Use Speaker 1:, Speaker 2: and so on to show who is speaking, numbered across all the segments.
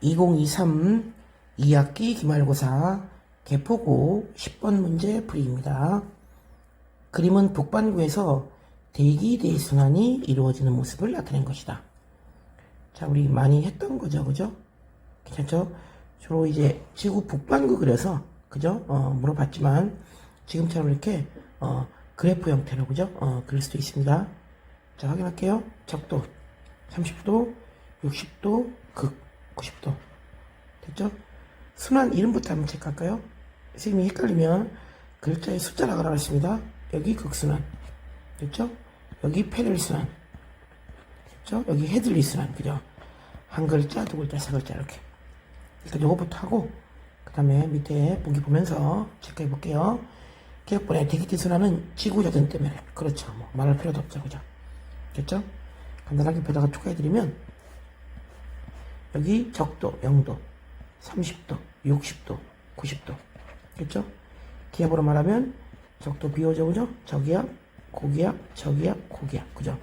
Speaker 1: 2023 2학기 기말고사 개포고 10번 문제 풀이입니다. 그림은 북반구에서 대기 대순환이 이루어지는 모습을 나타낸 것이다. 자, 우리 많이 했던 거죠, 그죠? 괜찮죠? 주로 이제 지구 북반구 그려서, 그죠? 어, 물어봤지만, 지금처럼 이렇게, 어, 그래프 형태로, 그죠? 어, 그릴 수도 있습니다. 자, 확인할게요. 적도 30도, 60도, 극 90도. 됐죠? 순환 이름부터 한번 체크할까요? 선생님이 헷갈리면 글자의 숫자라고 하겠습니다. 여기 극순환. 됐죠? 여기 패널 순환. 됐죠? 여기 헤들리 순환. 그죠? 한 글자, 두 글자, 세 글자 이렇게. 일단 요거부터 하고 그 다음에 밑에 보기 보면서 체크해 볼게요. 기억번에 대기티 순환은 지구자전 때문에 그렇죠. 뭐 말할 필요도 없죠. 그죠? 됐죠? 간단하게 벼다가 추가해 드리면 여기 적도 0도, 30도, 60도, 90도. 됐죠? 기압으로 말하면 적도 비오죠, 그죠? 저기압, 고기압, 저기압, 고기압. 그죠?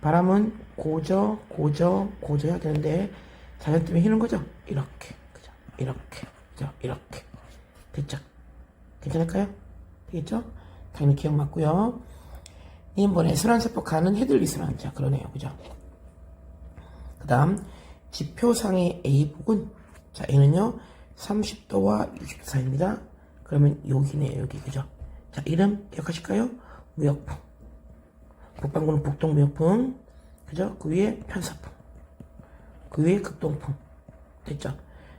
Speaker 1: 바람은 고저, 고저, 고저야 되는데 자전 때문에 휘는 거죠? 이렇게. 그죠? 이렇게. 그죠? 이렇게. 됐죠? 괜찮을까요? 되겠죠? 당연히 기억 맞고요. 이번에 순환세포 가는 헤들리 순환. 자, 그러네요. 그죠? 그 다음, 지표상의 A북은, 자, A는요, 30도와 60도 사이입니다. 그러면 여기네요, 여기. 그죠? 자, 이름 기억하실까요? 무역풍. 북반구는 북동 무역풍. 그죠? 그 위에 편사풍. 그 위에 극동풍. 됐죠?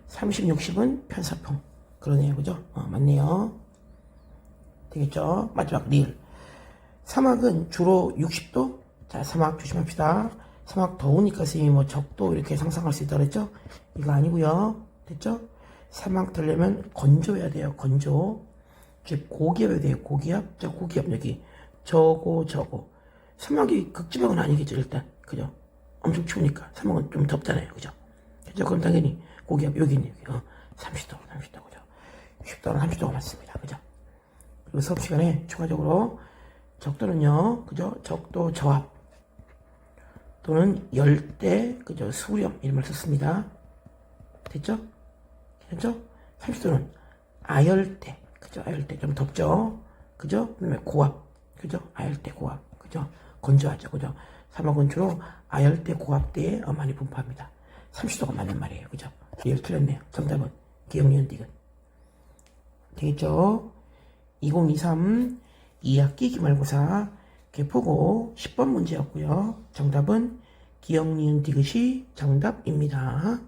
Speaker 1: 30, 60은 편사풍. 그러네요. 그죠? 어, 맞네요. 되겠죠? 마지막 리을. 사막은 주로 60도? 자, 사막 조심합시다. 사막 더우니까 선생님이 뭐 적도 이렇게 상상할 수 있다 그랬죠? 이거 아니고요 됐죠? 사막 되려면 건조해야 돼요. 건조. 고기압이 돼요. 고기압. 자, 고기압 여기. 저고 저고. 사막이 극지방은 아니겠죠, 일단. 그죠? 엄청 추우니까. 사막은 좀 덥잖아요. 그죠? 그죠? 그럼 당연히 고기압 여기 있네요. 여기. 어, 30도, 30도. 그죠? 60도는 30도가 맞습니다. 그죠? 그리고 수업 시간에 추가적으로 적도는요, 그죠? 적도 저압 또는 열대, 그죠? 수렴 이름을 썼습니다. 됐죠? 됐죠? 30도는 아열대, 그죠? 아열대 좀 덥죠? 그죠? 그다음에 고압, 그죠? 아열대 고압, 그죠? 건조하죠, 그죠? 사막은 주로 아열대 고압대에 어, 많이 분포합니다. 30도가 맞는 말이에요, 그죠? 리얼 틀렸네요. 정답은 기억니은 디귿. 되겠죠? 2023 2학기 기말고사 개포고 10번 문제였고요. 정답은 기억, 니은, 디귿이 정답입니다.